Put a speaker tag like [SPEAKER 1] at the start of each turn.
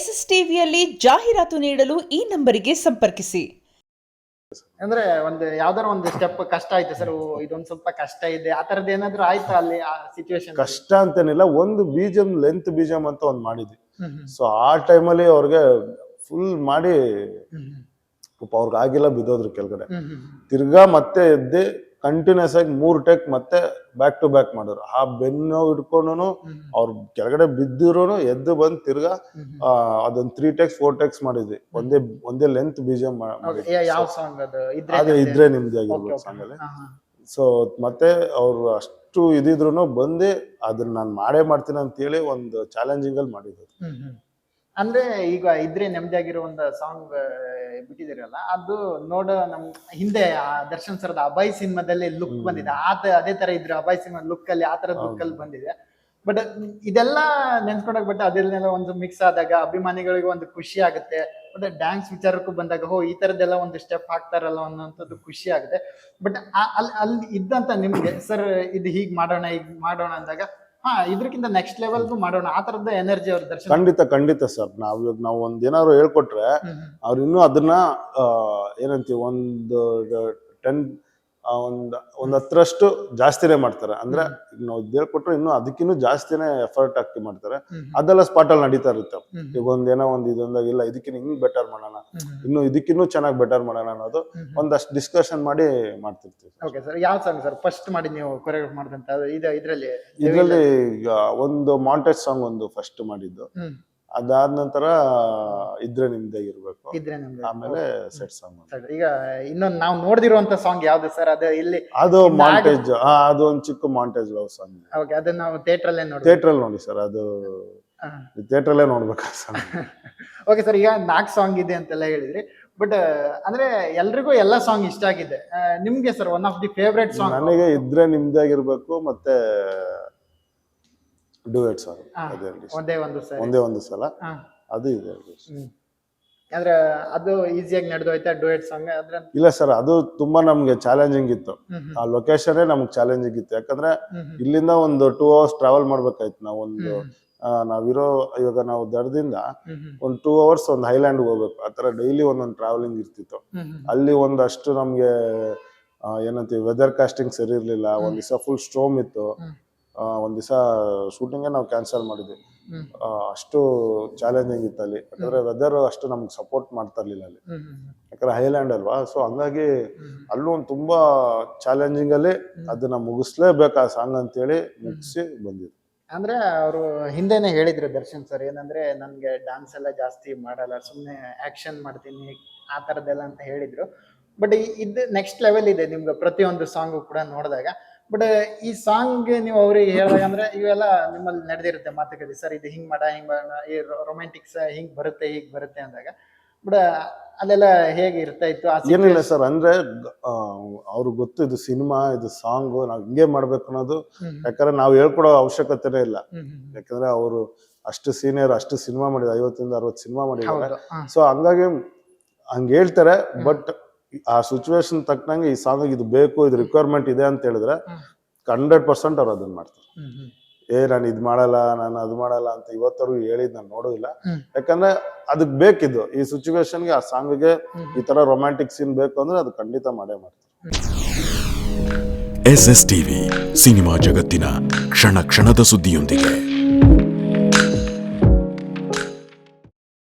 [SPEAKER 1] S S ಟಿವಿಯಲ್ಲಿ ಜಾಹೀರಾತು ನೀಡಲು ಈ ನಂಬರಿಗೆ ಸಂಪರ್ಕಿಸಿ.
[SPEAKER 2] ಅಂದ್ರೆ ಒಂದು ಯಾವ್ದಾರ ಒಂದು ಸ್ಟೆಪ್ ಕಷ್ಟ ಆಯ್ತು ಸರ್ ಇದೊಂದು ಸ್ವಲ್ಪ ಕಷ್ಟ ಇದೆ ಆ ತರದ್ ಏನಾದ್ರು ಆಯ್ತಾ ಅಲ್ಲಿ ಆ ಸಿಚುವೇಶನ್
[SPEAKER 3] ಕಷ್ಟ ಅಂತೇನಿಲ್ಲ ಒಂದು ಬೀಜಮ್ ಲೆಂತ್ ಬೀಜಂ ಅಂತ ಒಂದು ಮಾಡಿದ್ವಿ. ಸೊ ಆ ಟೈಮಲ್ಲಿ ಅವ್ರಿಗೆ ಫುಲ್ ಮಾಡಿ ಪಾಪ ಅವ್ರಿಗೆ ಆಗಿಲ್ಲ ಬಿದ್ದೋದ್ರು ಕೆಳಗಡೆ. ತಿರ್ಗಾ ಮತ್ತೆ ಎದ್ದೆ ಕಂಟಿನ್ಯೂಸ್ ಆಗಿ ಮೂರ್ ಟೆಕ್ ಮತ್ತೆ ಬ್ಯಾಕ್ ಟು ಬ್ಯಾಕ್ ಮಾಡಿದ್ರು. ಆ ಬೆನ್ನು ಹಿಡ್ಕೊಂಡು ಅವ್ರು ಕೆಳಗಡೆ ಬಿದ್ದಿರೋನು ಎದ್ದು ಬಂದ್ ತಿರ್ಗಾ ಅದೊಂದು ತ್ರೀ ಟೆಕ್ಸ್ ಫೋರ್ ಟೆಕ್ಸ್ ಮಾಡಿದ್ವಿ. ಒಂದೇ ಒಂದೇ ಲೆಂತ್
[SPEAKER 2] ಬೀಜ ಅದು? ಇದ್ರೆ
[SPEAKER 3] ಇದ್ರೆ ನಿಮ್ದು ಆಗಿರ್ಬೋದು ಸಾಂಗ್ ಅಲ್ಲಿ. ಸೊ ಮತ್ತೆ ಅವ್ರು ಅಷ್ಟು ಇದಿದ್ರು ಬಂದೆ ಅದನ್ನ ನಾನು ಮಾಡೇ ಮಾಡ್ತೀನಿ ಅಂತ ಹೇಳಿ ಒಂದು ಚಾಲೆಂಜಿಂಗ್ ಅಲ್ಲಿ ಮಾಡಿದ್ರು.
[SPEAKER 2] ಅಂದ್ರೆ ಈಗ ಇದ್ರೆ ನೆಮ್ಮದಿ ಆಗಿರೋ ಒಂದು ಸಾಂಗ್ ಬಿಟ್ಟಿದಿರಲ್ಲ ಅದು ನೋಡ ನಮ್ ಹಿಂದೆ ಆ ದರ್ಶನ್ ಸರ್ದ ಅಭಯ್ ಸಿನಿಮಾದಲ್ಲಿ ಲುಕ್ ಬಂದಿದೆ. ಆತ ಅದೇ ತರ ಇದ್ರು ಅಭಯ್ ಸಿನಿಮಾ ಲುಕ್ ಅಲ್ಲಿ ಆ ತರ ಲುಕ್ ಅಲ್ಲಿ ಬಂದಿದೆ. ಬಟ್ ಇದೆಲ್ಲ ನೆನ್ಸ್ಕೊಂಡಾಗ ಬಟ್ ಅದನ್ನೆಲ್ಲ ಒಂದು ಮಿಕ್ಸ್ ಆದಾಗ ಅಭಿಮಾನಿಗಳಿಗೆ ಒಂದು ಖುಷಿ ಆಗುತ್ತೆ. ಬಟ್ ಡ್ಯಾನ್ಸ್ ವಿಚಾರಕ್ಕೂ ಬಂದಾಗ ಹೋ ಈ ತರದ್ದೆಲ್ಲ ಒಂದು ಸ್ಟೆಪ್ ಹಾಕ್ತಾರಲ್ಲ ಅನ್ನೋಂಥದ್ದು ಖುಷಿ ಆಗುತ್ತೆ. ಬಟ್ ಅಲ್ಲಿ ಅಲ್ಲಿ ಇದ್ದಂತ ನಿಮ್ಗೆ ಸರ್ ಇದು ಹೀಗ್ ಮಾಡೋಣ ಹೀಗ್ ಮಾಡೋಣ ಅಂದಾಗ ಹಾ ಇದ್ರಕ್ಕಿಂತ ನೆಕ್ಸ್ಟ್ ಲೆವೆಲ್ ಮಾಡೋಣ ಆ ತರದ ಎನರ್ಜಿ ಅವ್ರ ದರ್ಶನ
[SPEAKER 3] ಖಂಡಿತ ಖಂಡಿತ ಸರ್ ನಾವ್ ಇವಾಗ ನಾವು ಒಂದ್ ಏನಾದ್ರು ಹೇಳ್ಕೊಟ್ರೆ. ಅವ್ರು ಇನ್ನೂ ಅದನ್ನ ಏನಂತೀವಿ ಒಂದು ಟೆನ್ ಒಂದ್ ಒಂದ್ ಹತ್ತರಷ್ಟು ಜಾಸ್ತಿನೇ ಮಾಡ್ತಾರೆ. ಅಂದ್ರೆ ನಾವು ಹೇಳ್ಕೊಟ್ರು ಇನ್ನು ಅದಕ್ಕಿನ್ನೂ ಜಾಸ್ತಿನೇ ಎಫರ್ಟ್ ಹಾಕಿ ಮಾಡ್ತಾರೆ. ಅದೆಲ್ಲ ಸ್ಪಾಟ್ ಅಲ್ಲಿ ನಡೀತಾ ಇರುತ್ತೆ. ಈಗ ಒಂದೇನೋ ಒಂದ್ ಇದೊಂದಾಗ ಇಲ್ಲ ಇದಕ್ಕಿನ್ನ ಹಿಂಗ್ ಬೆಟರ್ ಮಾಡೋಣ. ಇನ್ನು ಇದಕ್ಕಿನ್ನೂ ಚೆನ್ನಾಗಿ ಬೆಟರ್ ಮಾಡೋಣ ಅನ್ನೋದು. ಒಂದಷ್ಟು ಡಿಸ್ಕಷನ್ ಮಾಡಿ ಮಾಡ್ತಿರ್ತೀವಿ.
[SPEAKER 2] ಓಕೆ ಸರ್ ಯಾವ ಸಾಂಗ್ ಸರ್ ಫಸ್ಟ್ ಮಾಡಿ ನೀವು ಕೊರಿಯೋಗ್ರಾಫ್ ಮಾಡಿದಂತ ಇದ ಇದು ಇದ್ರಲ್ಲಿ
[SPEAKER 3] ಇದ್ರಲ್ಲಿ ಈಗ ಒಂದು ಮಾಂಟೇಜ್ ಸಾಂಗ್ ಒಂದು ಫಸ್ಟ್ ಮಾಡಿದ್ದು. ಅದಾದ ನಂತರ ಇದ್ರೆ ನಿಮ್ದೇ ಇರ್ಬೇಕು.
[SPEAKER 2] ಇದ್ರೆ ನಮ್ಗೆ
[SPEAKER 3] ಆಮೇಲೆ ಸೆಟ್ ಸಾಂಗ್
[SPEAKER 2] ಸರಿ, ಈಗ ಇನ್ನೊಂದು ನಾವು ನೋಡ್ದಿರುವಂತ ಸಾಂಗ್ ಯಾವ್ದು ಸರ್ ಅದು ಇಲ್ಲಿ
[SPEAKER 3] ಅದು ಮಾಂಟೇಜ್ ಅದು ಒಂದು ಚಿಕ್ಕ ಮಾಂಟೇಜ್ ಲವ್ ಸಾಂಗ್
[SPEAKER 2] ಓಕೆ ಅದನ್ನ ನಾವು ಥಿಯೇಟರ್ ಅಲ್ಲೇ ನೋಡಿ
[SPEAKER 3] ಥಿಯೇಟರ್ ಅಲ್ಲಿ ನೋಡಿ ಸರ್ ಅದು ಥಿಯೇಟರ್ ಅಲ್ಲೇ ನೋಡ್ಬೇಕು ಸಾಂಗ್
[SPEAKER 2] ಓಕೆ ಸರ್ ಈಗ ನಾಲ್ಕು ಸಾಂಗ್ ಇದೆ ಅಂತೆಲ್ಲ ಹೇಳಿದ್ರಿ. ಬಟ್ ಅಂದ್ರೆ ಎಲ್ರಿಗೂ ಎಲ್ಲ ಸಾಂಗ್ ಇಷ್ಟ ಆಗಿದೆ. ಆ, ನಿಮ್ಗೆ sir one of the favourite song
[SPEAKER 3] ನನಗೆ ಇದ್ರೆ ನಿಮ್ದಾಗಿರ್ಬೇಕು ಮತ್ತೆ ಅದೇ ಇರ್ಲಿ.
[SPEAKER 2] ಒಂದೇ ಒಂದು ಸರ್.
[SPEAKER 3] ಒಂದೇ ಒಂದು ಸಲ. ಅದು ಇದೆ ಅದು
[SPEAKER 2] ಅಂದ್ರೆ ಅದು ಈಸಿಯಾಗಿ ನಡೆದೋಯ್ತಾ ಡುಯೆಟ್ ಸಾಂಗ್ ಅದ್ರ
[SPEAKER 3] ಇಲ್ಲ ಸರ್ ಅದು ತುಂಬಾ ನಮ್ಗೆ ಚಾಲೆಂಜಿಂಗ್ ಇತ್ತು. ಆ ಲೊಕೇಶನ್ ನಮ್ಗೆ ಚಾಲೆಂಜಿಂಗ್ ಇತ್ತು. ಯಾಕಂದ್ರೆ ಇಲ್ಲಿಂದ ಒಂದು ಟೂ ಅವರ್ಸ್ ಟ್ರಾವೆಲ್ ಮಾಡ್ಬೇಕಾಯ್ತು ನಾವು ಒಂದು ನಾವಿರೋ ಇವಾಗ ನಾವು ದಡದಿಂದ ಒಂದು ಟೂ ಅವರ್ಸ್ ಒಂದು ಹೈಲ್ಯಾಂಡ್ ಹೋಗ್ಬೇಕು. ಆತರ ಡೈಲಿ ಒಂದೊಂದು ಟ್ರಾವೆಲಿಂಗ್ ಇರ್ತಿತ್ತು. ಅಲ್ಲಿ ಒಂದಷ್ಟು ನಮ್ಗೆ ಏನಂತೀವಿ ವೆದರ್ ಕಾಸ್ಟಿಂಗ್ ಸರಿ ಇರ್ಲಿಲ್ಲ. ಒಂದ್ ದಿವಸ ಫುಲ್ ಸ್ಟ್ರೋಮ್ ಇತ್ತು. ಒಂದ್ ದಿವಸ ಶೂಟಿಂಗ್ ನಾವು ಕ್ಯಾನ್ಸಲ್ ಮಾಡಿದ್ವಿ. ಅಷ್ಟು ಚಾಲೆಂಜಿಂಗ್ ಇತ್ತು ಅಲ್ಲಿ. ಯಾಕಂದ್ರೆ ವೆದರ್ ಅಷ್ಟು ನಮ್ಗೆ ಸಪೋರ್ಟ್ ಮಾಡ್ತಾ ಇರ್ಲಿಲ್ಲ ಅಲ್ಲಿ. ಯಾಕಂದ್ರೆ ಹೈಲ್ಯಾಂಡ್ ಅಲ್ವಾ? ಸೊ ಹಂಗಾಗಿ. ಅಲ್ಲೂ ಒಂದು ತುಂಬಾ ಚಾಲೆಂಜಿಂಗ್ ಅಲ್ಲಿ ಅದನ್ನ ಮುಗಿಸ್ಲೇಬೇಕು ಆ ಸಾಂಗ್ ಅಂತೇಳಿ ಮುಗಿಸಿ ಬಂದಿದ್ವಿ
[SPEAKER 2] ಅಂದ್ರೆ ಅವರು ಹಿಂದೆನೆ ಹೇಳಿದ್ರು ದರ್ಶನ್ ಸರ್ ಏನಂದ್ರೆ ನನ್ಗೆ ಡಾನ್ಸ್ ಎಲ್ಲ ಜಾಸ್ತಿ ಮಾಡಲ್ಲ ಸುಮ್ನೆ ಆಕ್ಷನ್ ಮಾಡ್ತೀನಿ ಆ ತರದೆಲ್ಲ ಅಂತ ಹೇಳಿದ್ರು. ಬಟ್ ಇದು ನೆಕ್ಸ್ಟ್ ಲೆವೆಲ್ ಇದೆ ನಿಮ್ಗೆ ಪ್ರತಿಯೊಂದು ಸಾಂಗು ಕೂಡ ನೋಡಿದಾಗ. ಬಟ್ ಈ ಸಾಂಗ್ ನೀವು ಅವ್ರಿಗೆ ಹೇಳಿದಾಗ ಅಂದ್ರೆ ಇವೆಲ್ಲ ನಿಮ್ಮಲ್ಲಿ ನಡೆದಿರುತ್ತೆ ಮಾತುಕತೆ ಸರ್ ಇದು ಹಿಂಗ್ ಮಾಡ ಹಿಂಗ್ ಈ ರೊಮ್ಯಾಂಟಿಕ್ಸ್ ಹಿಂಗ್ ಬರುತ್ತೆ ಹೀಗ್ ಬರುತ್ತೆ ಅಂದಾಗ. ಬಟ್ ಅಲ್ಲೆಲ್ಲ ಹೇಗೆ ಇರ್ತಾ ಇತ್ತು? ಆ
[SPEAKER 3] ಏನಿಲ್ಲ ಸರ್ ಅಂದ್ರೆ ಅವ್ರಿಗೆ ಗೊತ್ತು ಇದು ಸಿನಿಮಾ ಇದು ಸಾಂಗ್ ನಾವ್ ಹಿಂಗೆ ಮಾಡ್ಬೇಕು ಅನ್ನೋದು.
[SPEAKER 2] ಹ್ಮ್,
[SPEAKER 3] ಯಾಕಂದ್ರೆ ನಾವು ಹೇಳ್ಕೊಡೋ ಅವಶ್ಯಕತೆನೇ ಇಲ್ಲ.
[SPEAKER 2] ಹ್ಮ್, ಹ್ಮ್, ಹ್ಮ್.
[SPEAKER 3] ಯಾಕಂದ್ರೆ ಅವರು ಅಷ್ಟು ಸೀನಿಯರ್ ಅಷ್ಟು ಸಿನಿಮಾ ಮಾಡಿದ ಐವತ್ತಿಂದ ಅರವತ್ತು ಸಿನಿಮಾ ಮಾಡಿದ್ದಾರೆ.
[SPEAKER 2] ಹೌದು ಹಾ.
[SPEAKER 3] ಸೊ ಹಂಗಾಗಿ ಹಂಗೆ ಹೇಳ್ತಾರೆ ಬಟ್ ಆ ಸಿಚುವೇಶನ್ ತಕ್ಕನಂಗೆ ಈ ಸಾಂಗ್ ಇದು ಬೇಕು ಇದು ರಿಕ್ವೈರ್ಮೆಂಟ್ ಇದೆ ಅಂತ ಹೇಳಿದ್ರೆ. ಹಂಡ್ರೆಡ್ ಪರ್ಸೆಂಟ್ ಅವ್ರು ಅದನ್ನ ಮಾಡ್ತಾರೆ. ಏ ನಾನು ಇದು ಮಾಡಲ್ಲ ನಾನು ಅದು ಮಾಡಲ್ಲ ಅಂತ ಇವತ್ತರು ಹೇಳಿದ್ ನಾನು ನೋಡೋದಿಲ್ಲ. ಯಾಕಂದ್ರೆ ಅದಕ್ಕೆ ಬೇಕಿದ್ದು ಈ ಸಿಚುವೇಶನ್ಗೆ ಆ ಸಾಂಗ್ಗೆ. ಈ ತರ ರೊಮ್ಯಾಂಟಿಕ್ ಸೀನ್ ಬೇಕು ಅಂದ್ರೆ ಅದು ಖಂಡಿತ ಮಾಡೇ ಮಾಡ್ತಾರೆ
[SPEAKER 4] ಎಸ್ ಎಸ್ ಟಿವಿ ಸಿನಿಮಾ ಜಗತ್ತಿನ ಕ್ಷಣ ಕ್ಷಣದ ಸುದ್ದಿಯೊಂದಿಗೆ